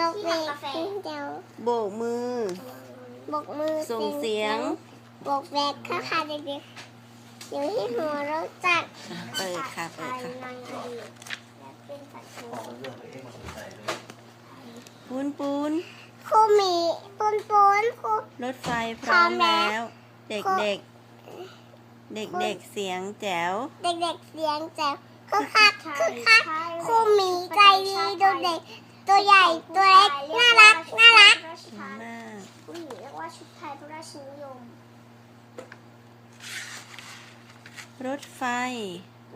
ลกเวกเดียวโบกมือ บกมือส่งเสียง บกแวกค่ะค่ะเด็กๆอยู่ที่หัวเราจัดเปิดค่ะเปิดค่ะในอดีตและเป็นปัจจุพอบันเรื่องเองมาสนใจเลยปูนปูนครูหมีปูนปูนครู รถไฟพร้อมพร้อมแล้วแล้วเด็กเด็กเด็กเด็กๆเสียงแจ๋ว เด็กๆเสียงแจ๋วคือคักคือคักครูหมีใจดีดูเด็ก ตัวใหญ่ตัวเล็กน่ารักน่ารักดีมากผู้หญิงเรียกว่าชุดไทยพระราชนิยม รถไฟ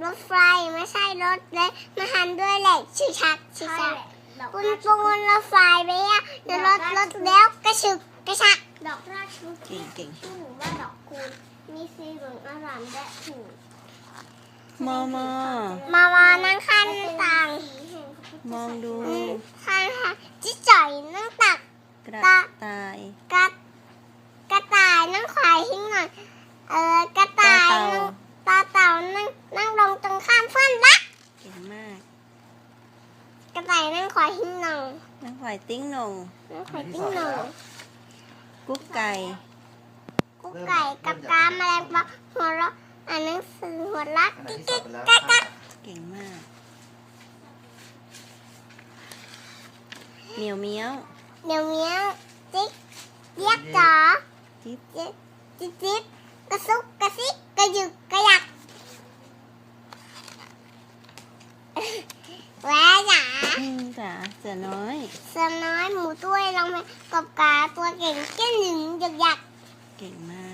รถไฟไม่ใช่รถเล็กมาหันด้วยเหล็กชิชักชิชักปูนปูนรถไฟไปอะเดี๋ยวรถรถแล้วกระชึกกระชักดอกราชบุตเก่งเก่งชื่อหนูว่าดอกคูณมีสีเหลืองอารามและถูกมอมอมามานั่งข้างต่าง มองดูข้างค่ะจิ๊จ่อยนั่งตักกระตาต่ายกระกระต่ายนั่งควายหิ้งหน่อยเออกระต่ายต่อเต่านั่งตาเต่านั่งนั่งลงตรงข้ามเพื่อนรักเก่งมาก กระต่ายนั่งควายหิ้งหน่อยนักฝ่ายติ้งหนงนั่งควายหิ้งหน่อยกุ๊กไก่กุ๊กไก่กับกาแมลงปอหัวเราะอ่านหนังสือหัวรักขณะกิ๊กที่สอกิ๊บกไปแล้วกักกักเก่งมาก เหมียวเมียวเดี๋ยวเมียวจิ๊กเรียกจ๋อจิ๊บจิ๊บจิ๊บจิ๊บกระซุกกระซิกกระยึกกระยักแหวจ๋าอืมจ๋าเสือน้อยเสือน้อยหมูตุ้ยลงไปกับกาตัวเก่งแก้หนึ่งหยักหยักเก่งมา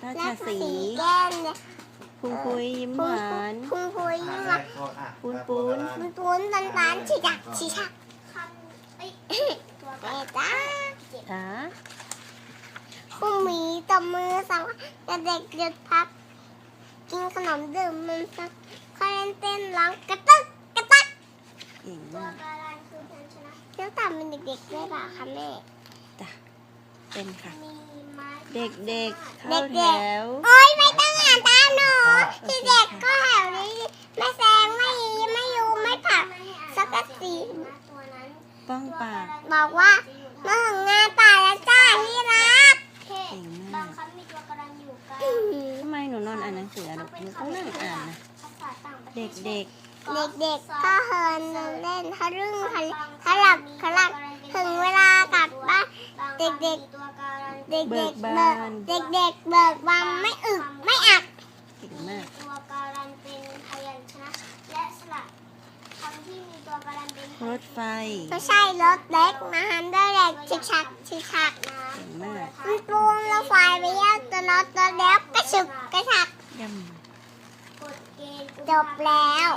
กราชและสีสีแก้มเนี่ยพุงพุยยิ้มหวานพุงพุยอ่ายิ้มนหวานก็อะปูนปูนปุนปุนตันตันชิจักชิชักตัวเจ้า จ๋าคุณหมีตบมือสั่งว่าเด็กหยุดพัก กินขนมดื่มมันสักเขาเล่นเต้นร้องกระตึกกระตักเก่งตัวมากการันคือพันชนะเจ้าตาเป็นเด็กๆด้วยเปล่าคะแม่จ้ะเป็นค่ะมีไม้เด็กๆเข้าแถวโอ๊ยไม่ต้องอ่านตามหนูที่เด็กก็แถวนี้ไม่แซงไม่ยีไม่ยูไม่ผลักสักกะสีป้องปากบอกว่า มาถึงงานป่าแล้วจ้าที่รักเก่งมากบางครั้งมีตัวกำลังอยู่กันทำไมหนูนอนอ่านหนังสืออะลูกหนูต้องนั่งอ่านนะเด็กเด็กๆ ก็เฮินเล่นทะลึ่งทะทะหลับทะหลับถึงเวลากลับบ้านเด็กๆเด็กๆเบิกเด็กๆเบิกบานไม่อึกไม่อักๆเก่งมาก ตัวการันเป็นพยัญชนะ และสระคำที่มีตัวกา รถไฟไม่ใช่รถเล็กนะฮันเดอร์เล็กชิกชักชิกชักเก่งมากมันปูนรถไฟไปยากตัวรถตัวเล็กกระฉุกกระชักยำจบแล้ว